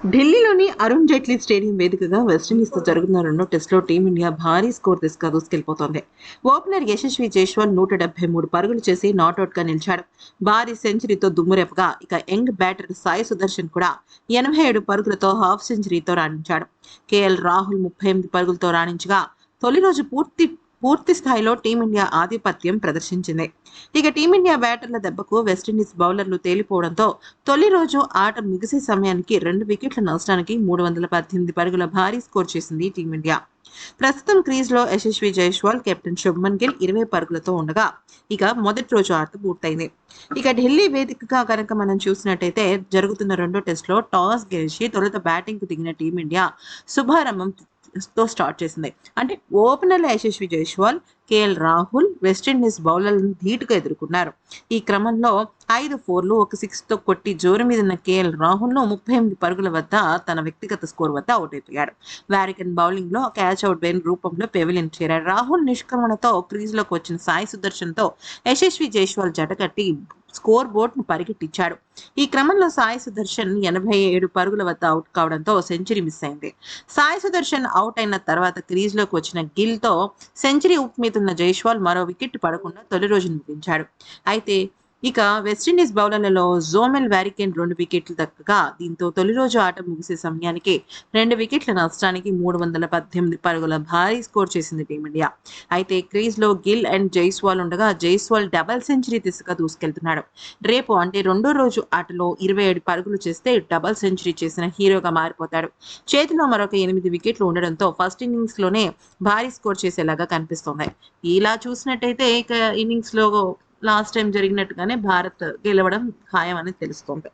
ఢిల్లీలోని అరుణ్ జైట్లీ స్టేడియం వేదికగా వెస్టిండీస్తో జరుగుతున్న రెండో టెస్టులో టీమిండియా భారీ స్కోర్ దిశగా దూసుకెళ్ళిపోతోంది ఓపెనర్ యశస్వి జైస్వాల్ నూట డెబ్బై మూడు పరుగులు చేసి నాట్అవుట్గా నిలిచాడు. భారీ సెంచరీతో దుమ్మురేపగా ఇక యంగ్ బ్యాటర్ సాయి సుదర్శన్ కూడా ఎనభై ఏడు పరుగులతో హాఫ్ సెంచరీతో రాణించాడు. కేఎల్ రాహుల్ ముప్పై ఎనిమిది పరుగులతో రాణించగా తొలి రోజు పూర్తి పూర్తి స్థాయిలో టీమిండియా ఆధిపత్యం ప్రదర్శించింది. ఇక టీమిండియా బ్యాటర్ల దెబ్బకు వెస్టిండీస్ బౌలర్లు తేలిపోవడంతో తొలి రోజు ఆట ముగిసే సమయానికి రెండు వికెట్ల నష్టానికి మూడు వందల పద్దెనిమిది పరుగుల భారీ స్కోర్ చేసింది టీమిండియా. ప్రస్తుతం క్రీజ్లో యశస్వి జైస్వాల్ కెప్టెన్ శుభ్మన్ గిల్ ఇరవై పరుగులతో ఉండగా ఇక మొదటి రోజు ఆట పూర్తయింది. ఇక ఢిల్లీ వేదికగా కనుక మనం చూసినట్టయితే జరుగుతున్న రెండో టెస్ట్లో టాస్ గెలిచి తొలుత బ్యాటింగ్కు దిగిన టీమిండియా శుభారంభం తో స్టార్ట్ చేసింది. అంటే ఓపెనర్ల Yashasvi Jaiswal KL Rahul West Indies బౌలర్లను ధీటుగా ఎదుర్కొన్నారు. ఈ క్రమంలో ఐదు ఫోర్లు ఒక సిక్స్తో కొట్టి జోరు మీద ఉన్న కేఎల్ రాహుల్ను ముప్పై ఎనిమిది పరుగుల వద్ద తన వ్యక్తిగత స్కోర్ వద్ద అవుట్ అయిపోయాడు. వారికన్ బౌలింగ్లో క్యాచ్ అవుట్ బెయిన్ రూపంలో పెవిలియన్ చేరాడు రాహుల్ నిష్క్రమణతో క్రీజ్లోకి వచ్చిన సాయి సుదర్శన్తో యశస్వి జైస్వాల్ జట కట్టి స్కోర్ బోర్డ్ను పరిగెట్టించాడు. ఈ క్రమంలో సాయి సుదర్శన్ ఎనభై ఏడు పరుగుల వద్ద అవుట్ కావడంతో సెంచరీ మిస్ అయింది. సాయి సుదర్శన్ అవుట్ అయిన తర్వాత క్రీజ్లోకి వచ్చిన గిల్తో సెంచరీ ఉప్మీదున్న జైష్వాల్ మరో వికెట్ పడకుండా తొలి రోజును ముగించాడు. అయితే ఇక వెస్టిండీస్ బౌలర్లలో జోమెల్ వ్యారికెన్ రెండు వికెట్లు దక్కగా దీంతో తొలి రోజు ఆట ముగిసే సమయానికి రెండు వికెట్ల నష్టానికి మూడు వందల పద్దెనిమిది పరుగుల భారీ స్కోర్ చేసింది టీమిండియా. అయితే క్రీజ్లో గిల్ అండ్ జైస్వాల్ ఉండగా జైస్వాల్ డబల్ సెంచరీ దిశగా దూసుకెళ్తున్నాడు. రేపు అంటే రెండో రోజు ఆటలో ఇరవై ఏడు పరుగులు చేస్తే డబల్ సెంచరీ చేసిన హీరోగా మారిపోతాడు. చేతిలో మరొక ఎనిమిది వికెట్లు ఉండడంతో ఫస్ట్ ఇన్నింగ్స్లోనే భారీ స్కోర్ చేసేలాగా కనిపిస్తోంది. ఇలా చూసినట్టయితే ఇక ఇన్నింగ్స్లో లాస్ట్ టైం జరిగినట్టుగానే భారత్ గెలవడం ఖాయం అని తెలుస్తోంది.